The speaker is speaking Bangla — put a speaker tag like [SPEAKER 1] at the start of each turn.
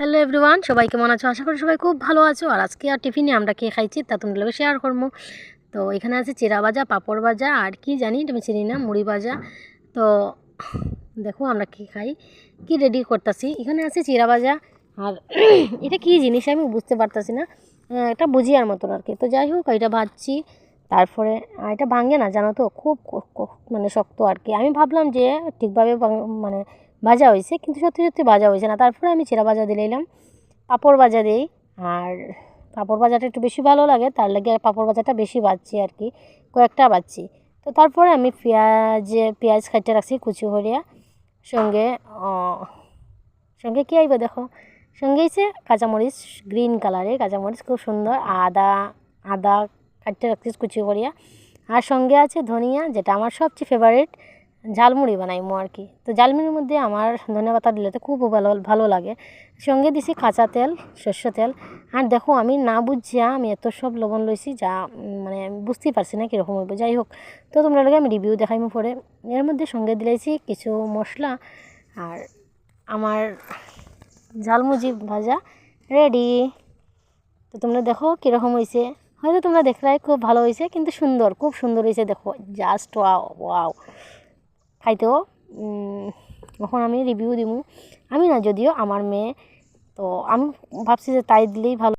[SPEAKER 1] হ্যালো এভরিওয়ান সবাই কেমন আছো? আশা করি সবাই খুব ভালো আছো। আর আজকে আর টিফিনে আমরা খেয়ে খাইছি তা তোমাদের শেয়ার করব। তো এখানে আছে চিরা ভাজা, পাঁপড় ভাজা, আর কি জানি আমি চিনি না, মুড়ি ভাজা। তো দেখো আমরা কি খাই, কি রেডি করতেছি। এখানে আছে চিরা ভাজা, আর এটা কি জিনিস আমি বুঝতে পারতাছি না। এটা বুঝিয়ার মতন আর কি। তো যাই হোক, এটা ভাজছি। তারপরে এটা ভাঙে না, জানো তো? খুব মানে শক্ত আর কি। আমি ভাবলাম যে ঠিকভাবে মানে ভাজা হয়েছে, কিন্তু সত্যি সত্যি ভাজা হয়েছে না। তারপরে আমি চিরা ভাজা দিলাম পাঁপড় ভাজা দিই আর পাঁপড় ভাজাটা একটু বেশি ভালো লাগে, তার লাগে পাঁপড় ভাজাটা বেশি বাজছি আর কি, কয়েকটা বাজছি। তো তারপরে আমি পেঁয়াজ পেঁয়াজ খাইতে রাখছি কুচি হরিয়া। সঙ্গে সঙ্গে কী আইবে দেখো? সঙ্গে হচ্ছে কাঁচামরিচ, গ্রিন কালারের কাঁচামরিচ, খুব সুন্দর, আদা আদা কাটতে রাখছিস কুচি করিয়া আর সঙ্গে আছে ধনিয়া, যেটা আমার সবচেয়ে ফেভারিট ঝালমুড়ি বানাইমো আর কি। তো ঝালমুড়ির মধ্যে আমার ধনে পাতা দিলে তো খুব ভালো ভালো লাগে। সঙ্গে দিছি কাঁচা তেল, সর্ষে তেল। আর দেখো আমি না বুঝিয়া আমি এত সব লবণ লইছি যা মানে বুঝতেই পারছি না কীরকম হইব। যাই হোক, তো তোমরা লাগে আমি রিভিউ দেখাইমো পরে। এর মধ্যে সঙ্গে দিলাইছি কিছু মশলা আর আমার ঝালমুজি ভাজা রেডি তো তোমরা দেখো কীরকম হয়েছে হয়তো তোমরা দেখলাই খুব ভালো হয়েছে কিন্তু সুন্দর, খুব সুন্দর হয়েছে দেখো। জাস্ট ওয়াও ওয়াও খাইতেও এখন আমি রিভিউ দিব আমি না, যদিও আমার মেয়ে, তো আমি ভাবছি যে তাই দিলেই ভালো